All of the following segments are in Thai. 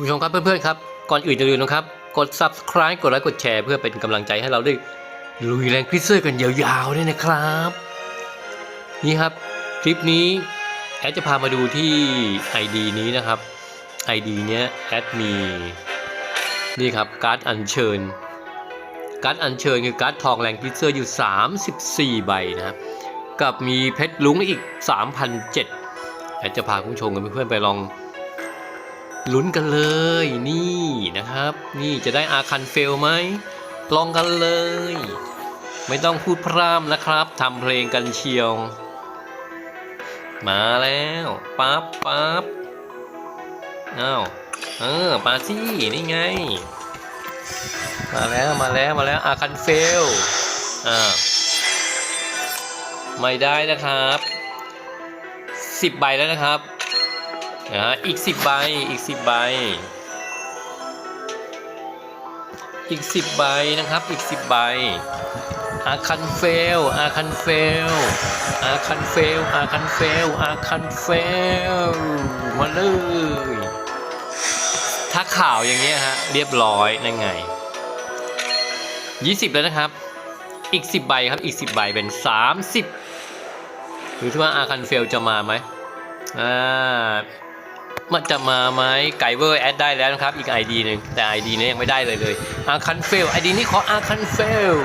คุณผู้ชมครับเพื่อนๆครับ ก่อนอื่นจะลืมนะครับ กด subscribe กดไลค์กดแชร์เพื่อเป็นกำลังใจให้เราได้ลุยแรงคริสเซอร์กันยาวๆด้วยนะครับ นี่ครับคลิปนี้แอดจะพามาดูที่ ID นี้นะครับ ID เนี้ยแอดมีนี่ครับการ์ดอัญเชิญ การ์ดอัญเชิญคือการ์ดทองแรงคริสเซอร์อยู่ 34 ใบนะครับกับมีเพชรลุ้งอีก 3,007แอดจะพาคุณผู้ชมกับเพื่อนๆไปลอง ลุ้นกันเลยนี่นะครับ นี่จะได้อาคันเฟลไหมลองกันเลย ไม่ต้องพูดพร่ำนะครับทำเพลงกันเชียว มาแล้วปั๊บปั๊บอ้าวเออปาซี่นี่ไง มาแล้วมาแล้วมาแล้วอาคันเฟลอ่าไม่ได้นะครับสิบใบแล้วนะครับ นะฮะอีกสิบใบอีกสิบใบ อีกสิบใบนะครับอีกสิบใบอาคันเฟลอาคันเฟลอาคันเฟลอาคันเฟลอาคันเฟลมาเลย ถ้าข่าวอย่างเงี้ยฮะเรียบร้อยนั่นไงยี่สิบแล้วนะครับ อีกสิบใบครับอีกสิบใบเป็นสามสิบดูที่ว่าอาคันเฟลจะมาไหมอ่า มันจะมาไหมไกเวอร์แอดได้แล้วนะครับ อีก ID หนึ่งแต่ ID นี้ยังไม่ได้เลยเลยอาคันเฟล ID นี้ขออาคันเฟล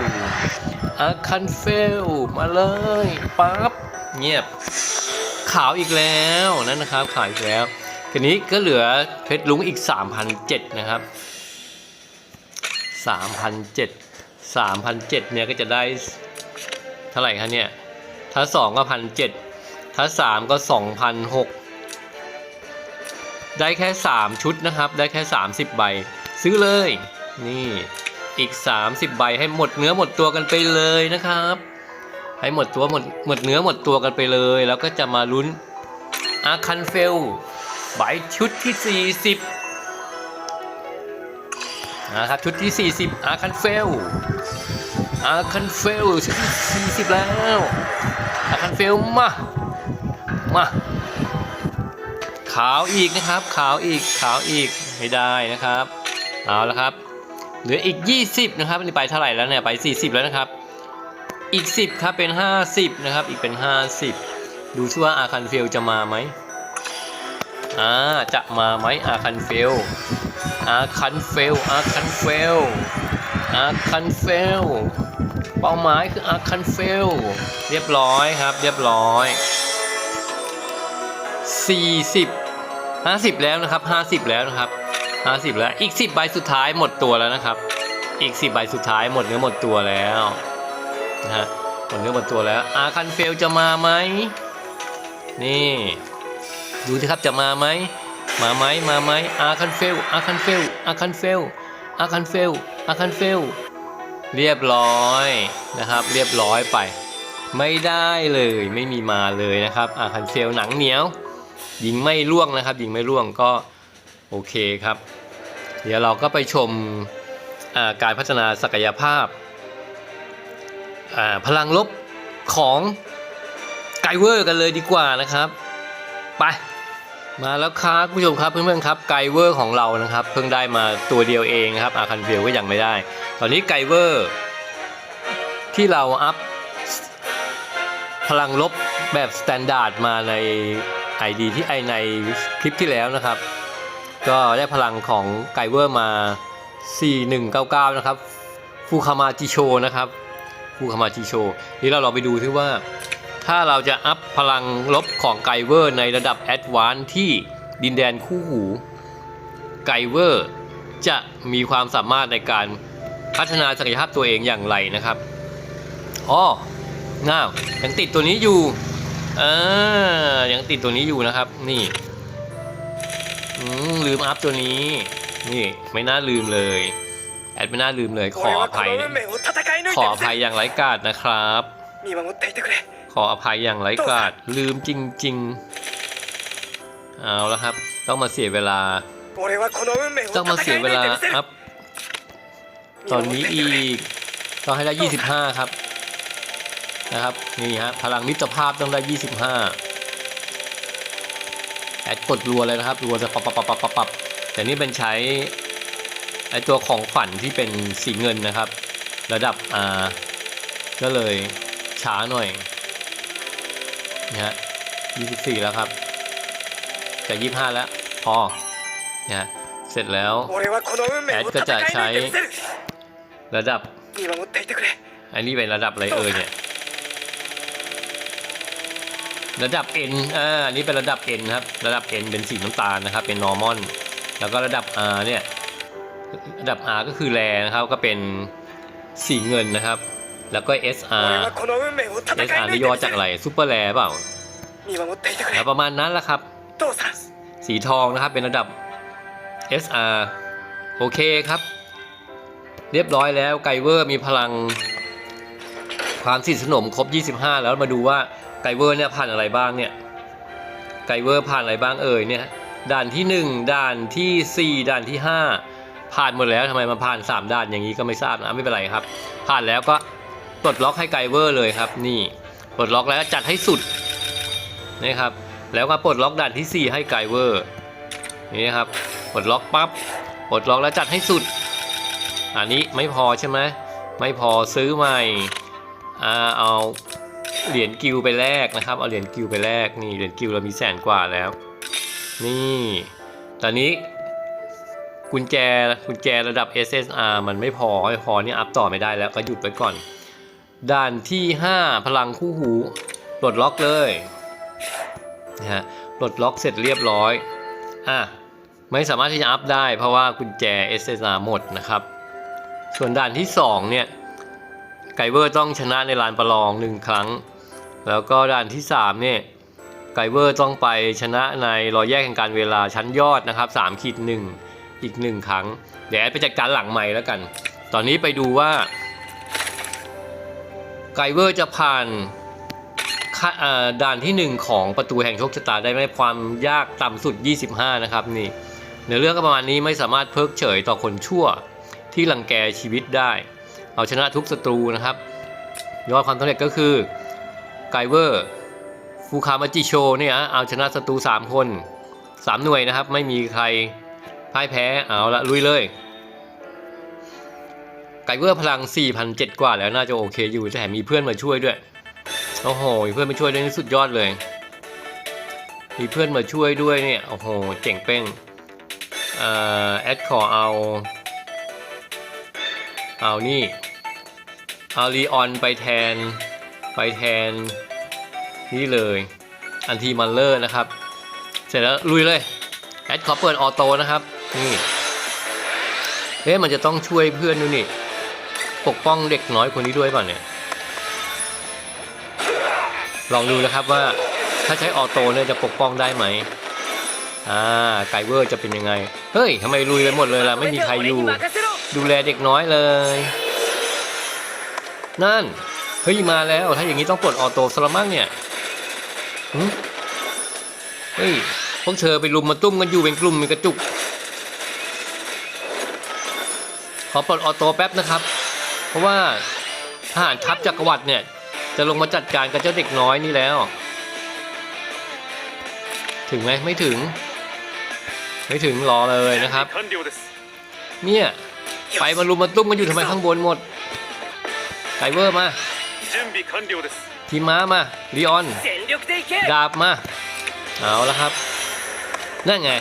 อาคันเฟลมาเลยปั๊บเงียบขาวอีกแล้วนั่นนะครับขาวอีกแล้วทีนี้ก็เหลือเพชรลุงอีก 3,007นะครับ3,007 3,007เนี่ยก็จะได้เท่าไหร่คะเนี่ยถ้า2ก็1,007ถ้า3ก็2,006 ได้แค่ 3 ชุดนะครับ ได้แค่ 30 ใบ ซื้อเลย นี่อีก 30 ใบให้หมดเนื้อหมดตัวกันไปเลยนะครับ ให้หมดตัวหมดหมดเนื้อหมดตัวกันไปเลย แล้วก็จะมาลุ้นอาคันเฟลใบชุดที่ 40นะครับชุดที่ 40 อาคันเฟลอาคันเฟลชุดที่40 แล้ว อาคันเฟลมา มา ขาวอีกนะครับ ขาวอีกขาวอีกไม่ได้นะครับ เอาละครับ เหลืออีก 20 นะครับนนี้ไปเท่าไหร่แล้วเนี่ยไป 40 แล้วนะครับ อีก 10ครับเป็น 50 นะครับ อีกเป็น 50 ดูซิว่าอาคันเฟลจะมาไหมอ่าจะมาไหมอาคันเฟลอาคันเฟลอาคันเฟลอาคันเฟลเป้าหมายคืออาคันเฟลเรียบร้อยครับ เรียบร้อย40 50 แล้วนะครับ 50 แล้วนะครับ 50 แล้ว อีก 10 ใบสุดท้ายหมดตัวแล้วนะครับ อีก 10 ใบสุดท้ายหมดเนื้อหมดตัวแล้วนะฮะ หมดเนื้อหมดตัวแล้ว อาคันเฟลจะมาไหม นี่ ดูสิครับจะมาไหม มาไหม มาไหม อาคันเฟล อาคันเฟล อาคันเฟล อาคันเฟล อาคันเฟล เรียบร้อยนะครับ เรียบร้อยไป ไม่ได้เลย ไม่มีมาเลยนะครับ อาคันเฟลหนังเหนียว ยิงไม่ล่วงนะครับยิงไม่ล่วงก็โอเคครับ เดี๋ยวเราก็ไปชมาการพัฒนาศักยภาพาพลังลบของไกเวอร์กันเลยดีกว่านะครับ ไปมาแล้วครับผู้ชมครับเพื่อนๆครับไกเวอร์ของเรานะครับ เพิ่งได้มาตัวเดียวเองครับอาคันเฟลก็ยังไม่ได้ ตอนนี้ไกเวอร์ที่เราอัพพลังลบแบบสแตนดาร์ดมาใน ID ที่ไอในคลิปที่แล้วนะครับ ก็ได้พลังของไกเวอร์มา 4199 นะครับฟูคามาจิโชนะครับฟูคามาจิโชนี่เราลองไปดูที่ว่า ถ้าเราจะอัพพลังลบของไกเวอร์ในระดับแอดวานซ์ที่ดินแดนคู่หูไกเวอร์จะมีความสามารถในการพัฒนาศักยภาพตัวเองอย่างไรนะครับอ๋อง้าวยังติดตัวนี้อยู่ เออยังติดตัวนี้อยู่นะครับ นี่ลืมอัพตัวนี้ นี่ไม่น่าลืมเลย แอดไม่น่าลืมเลยขออภัย ขออภัยอย่างไร้กาดนะครับ ขออภัยอย่างไร้กาดลืมจริง ๆ เอาแล้วครับ ต้องมาเสียเวลา ต้องมาเสียเวลาอัพตอนนี้อีกต้องให้ได้ 25 ครับ นะครับนี่ฮะพลังมิตรภาพต้องได้ 25 แอดกดรัวเลยนะครับรัวจะปับปับปับบปับบแต่นี่เป็นใช้ไอตัวของฝันที่เป็นสีเงินนะครับ ระดับอ่าก็เลยช้าหน่อยนะฮะ24 แล้วครับจาก25 แล้วพอนะฮะเสร็จแล้วแอดก็จะใช้ระดับอันนี้เป็นระดับอะไรเออเนี่ย ระดับ N อ่านี่เป็นระดับ N ครับ ระดับ N เป็นสีน้ำตาลนะครับ เป็นนอร์มอนแล้วก็ระดับ R เนี่ย ระดับ R ก็คือแรนะครับ ก็เป็นสีเงินนะครับ แล้วก็ SR SR นี่ย่อจากอะไรซูเปอร์แรเปล่าแล้วประมาณนั้นแหละครับ สีทองนะครับ เป็นระดับ SR โอเคครับ เรียบร้อยแล้วไกเวอร์มีพลังามสนิทสนมครบ 25 แล้วมาดูว่าไกเวอร์เนี่ยผ่านอะไรบ้างเนี่ยไกเวอร์ผ่านอะไรบ้างเอ่ยเนี่ยด่านที่ 1 ด่านทีสี่ 4 ด่านที่ 5 ผ่านหมดแล้วทำไมมาผ่าน 3 ด่านอย่างนี้ก็ไม่ทราบนะไม่เป็นไรครับ ผ่านแล้วก็ปลดล็อกให้ไกเวอร์เลยครับ นี่ปลดล็อกแล้วจัดให้สุดนี่ครับแล้วก็ปลดล็อกด่านที่ 4 ให้ไกเวอร์นี่ครับปลดล็อกปั๊บปลดล็อกแล้วจัดให้สุด อันนี้ไม่พอใช่ไหมไม่พอซื้อใหม่ อ่าเอาเหรียญกิวไปแลกนะครับ เอาเหรียญกิวไปแลกนี่เหรียญกิวเรามีแสนกว่าแล้ว นี่ ตอนนี้กุญแจกุญแจระดับ SSR มันไม่พอไม่พอนี่อัพต่อไม่ได้แล้วก็หยุดไว้ก่อน ด่านที่ 5 พลังคู่หูปลดล็อกเลยนะฮะปลดล็อกเสร็จเรียบร้อยอะไม่สามารถที่จะอัพได้เพราะว่ากุญแจ SSR หมดนะครับ ส่วนด่านที่ 2 เนี่ย ไกเวอร์ต้องชนะในลานประลองหนึ่งครั้ง แล้วก็ด่านที่3เนี่ยไกเวอร์ต้องไปชนะในรอยแยกแห่งการเวลาชั้นยอดนะครับ3ขีดหนึ่งอีกหนึ่งครั้ง เดี๋ยวแอดไปจัดการหลังใหม่แล้วกัน ตอนนี้ไปดูว่าไกเวอร์จะผ่านด่านทีหนึ่1 ของประตูแห่งโชคชะตาได้ไหมความยากต่ำสุด 25 นะครับนี่ในเรื่องก็ประมาณนี้ไม่สามารถเพิกเฉยต่อคนชั่วที่รังแกชีวิตได้ เอาชนะทุกศัตรูนะครับ ยอดความสำเร็จก็คือไกเวอร์ฟูคามาจิโชเนี่ยเอาชนะศัตรู 3 คน 3 หน่วยนะครับ ไม่มีใครพ่ายแพ้เอาละลุยเลยไกเวอร์พลัง 4,007 กว่าแล้วน่าจะโอเคอยู่แต่มีเพื่อนมาช่วยด้วยโอ้โหเพื่อนมาช่วยด้วยนี่สุดยอดเลย มีเพื่อนมาช่วยด้วยเนี่ยโอ้โหเจ๋งเป้งเอ่อแอดขอเอา เอานี่ เอารีออนไปแทนไปแทนนี่เลยอันทีมันเลอร์นะครับ เสร็จแล้วลุยเลยแอดขอเปิดออโต้นะครับนี่เอ๊ะมันจะต้องช่วยเพื่อนดูนี่ ปกป้องเด็กน้อยคนนี้ด้วยป่ะเนี่ย ลองดูนะครับว่าถ้าใช้ออโต้เนี่ยจะปกป้องได้ไหมอ่าไกเวอร์จะเป็นยังไง เฮ้ยทำไมลุยไปหมดเลยล่ะ ไม่มีใครอยู่ ดูแลเด็กน้อยเลย นั่น เฮ้ย มาแล้ว ถ้าอย่างนี้ต้องปลดออโต้สละมังเนี่ยเฮ้ย พวกเธอไปรุมมาตุ้มกันอยู่เป็นกลุ่มเป็นกระจุก ขอปลดออโต้แป๊บนะครับ เพราะว่าทหารทัพจักรวรรดิเนี่ย จะลงมาจัดการกับเจ้าเด็กน้อยนี่แล้ว ถึงไหมไม่ถึง ไม่ถึงรอเลยนะครับ เนี่ย ไปมารุมมาตุ้มกันอยู่ทำไมข้างบนหมด ไกเวอร์มาทีม้ามาลีออนดาบมา เอาละครับ นั่นไง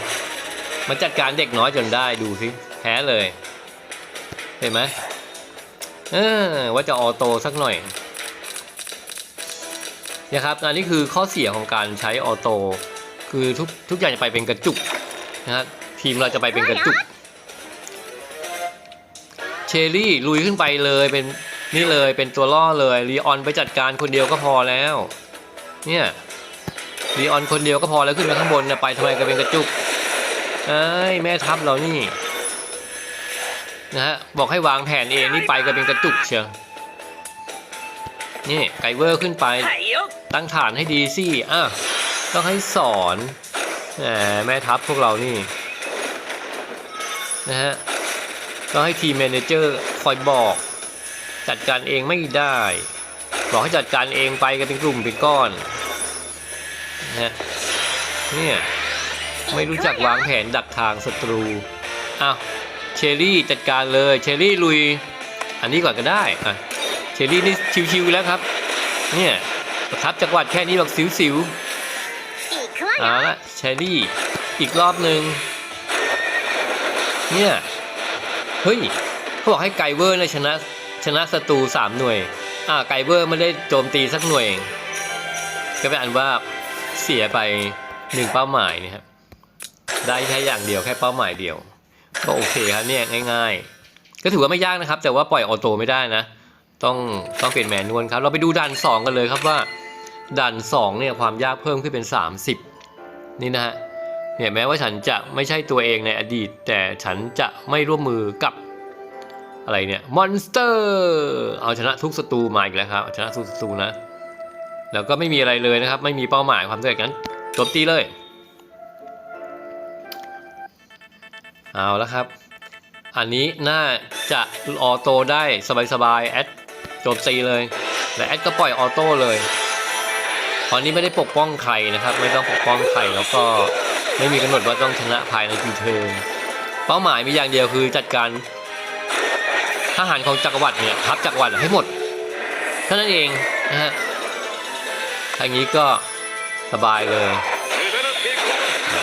มันจัดการเด็กน้อยจนได้ดูสิแพ้เลย เห็นไหมเออว่าจะออโต้สักหน่อยนะครับอันนี้คือข้อเสียของการใช้ออโต้คือทุกทุกอย่างจะไปเป็นกระจุกนะครับทีมเราจะไปเป็นกระจุกเชอรี่ลุยขึ้นไปเลยเป็น นี่เลยเป็นตัวล่อเลยรีออนไปจัดการคนเดียวก็พอแล้ว เนี่ยรีออนคนเดียวก็พอแล้วขึ้นมาข้างบนน่ยไปทำไมกันเป็นกระจุกเอ้ยแม่ทัพเรานี่นะฮะบอกให้วางแผนเองนี่ไปกันเป็นกระจุกเชียวนี่ไกเวอร์ขึ้นไปตั้งฐานให้ดีสิอะต้องให้สอนแหมแม่ทัพพวกเรานี่นะฮะต้องให้ทีมเมนเจอร์คอยบอก จัดการเองไม่ได้ บอกให้จัดการเองไปกันเป็นกลุ่มเป็นก้อนนะเนี่ยไม่รู้จักวางแผนดักทางศัตรูอ้าวเชอรี่จัดการเลยเชอรี่ลุย อันนี้ก่อนก็ได้อะเชอรี่นี่ชิวๆแล้วครับ เนี่ยประทับจักรวัดแค่นี้บอกสิวๆอาละเชอรี่อีกรอบหนึ่งเนี่ย เฮ้ยเขาบอกให้ไกเวอร์นะชนะ ชนะศัตรูสามหน่วย อ่าไกเวอร์ไม่ได้โจมตีสักหน่วยเองก็เป็นอันว่าเสียไปหนึ่งเป้าหมายนะครับ ได้แค่อย่างเดียวแค่เป้าหมายเดียว ก็โอเคครับเนี่ยง่าย ๆ ก็ถือว่าไม่ยากนะครับ แต่ว่าปล่อยออโต้ไม่ได้นะ ต้องต้องเปลี่ยนแมนนวลครับ เราไปดูด่านสองกันเลยครับว่าด่านสองเนี่ยความยากเพิ่มขึ้นเป็น 30 นี่นะฮะเนี่ยแม้ว่าฉันจะไม่ใช่ตัวเองในอดีต แต่ฉันจะไม่ร่วมมือกับ อะไรเนี่ยมอนสเตอร์เอาชนะทุกศัตรูมาอีกแล้วครับเอาชนะทุกศัตรูนะ แล้วก็ไม่มีอะไรเลยนะครับ ไม่มีเป้าหมายความสำเร็จงั้นโจมตีเลย เอาแล้วครับ อันนี้น่าจะออโต้ได้สบายๆแอดโจมตีเลยและแอดก็ปล่อยออโต้เลยตอนนี้ไม่ได้ปกป้องใครนะครับ ไม่ต้องปกป้องใครแล้วก็ไม่มีกำหนดว่าต้องชนะภายในกี่เทิร์นเป้าหมายมีอย่างเดียวคือจัดการ ทหารของจักรวรรดิเนี่ยทับจักรวรรดิให้หมดเท่านั้นเองนะฮะอย่างนี้ก็สบายเลย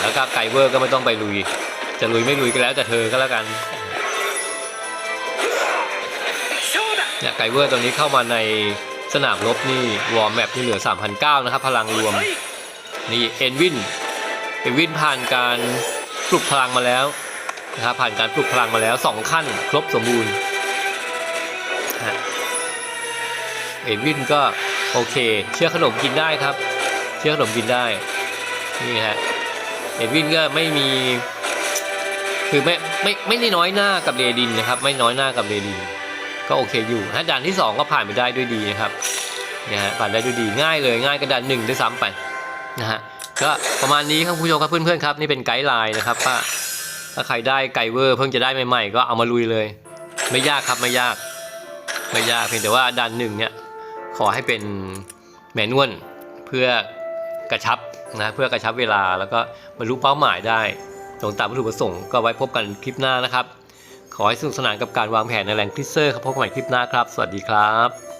แล้วก็ไก่เวอร์ก็ไม่ต้องไปลุย จะลุยไม่ลุยก็แล้วแต่เธอก็แล้วกันเนี่ยไก่เวอร์ตอนนี้เข้ามาในสนามรบนี่วอร์แมปที่เหลือ 3,009นะครับ พลังรวม นี่เอ็นวินเอ็นวินผ่านการปลุกพลังมาแล้วนะครับผ่านการปลุกพลังมาแล้ว 2 ขั้น ครบสมบูรณ์ เอ็นวินก็โอเค เชื่อขนมกินได้ครับ เชื่อขนมกินได้ นี่ฮะ เอ็นวินก็ไม่มี คือไม่ไม่ไม่ได้น้อยหน้ากับเรดินนะครับ ไม่น้อยหน้ากับเรดิน ก็โอเคอยู่ฮะด่านที่ 2 ก็ผ่านไปได้ด้วยดีนะครับเนี่ยฮะผ่านได้ด้วยดีง่ายเลยง่ายกว่าด่านหนึ่งด้วยซ้ำไปนะฮะก็ประมาณนี้ครับคุณผู้ชมครับเพื่อนๆครับนี่เป็นไกด์ไลน์นะครับว่าถ้าใครได้ไกเวอร์เพิ่งจะได้ใหม่ๆก็เอามาลุยเลย ไม่ยากครับไม่ยาก ไม่ยากเพียงแต่ว่าด่านหนึ่งเนี่ย ขอให้เป็นแมนนวลเพื่อกระชับนะเพื่อกระชับเวลาแล้วก็บรรลุเป้าหมายได้ตรงตามวัตถุประสงค์ก็ไว้พบกันคลิปหน้านะครับ ขอให้สนุกสนานกับการวางแผนในแรงคลิสเซอร์ครับพบกันใหม่คลิปหน้าครับ สวัสดีครับ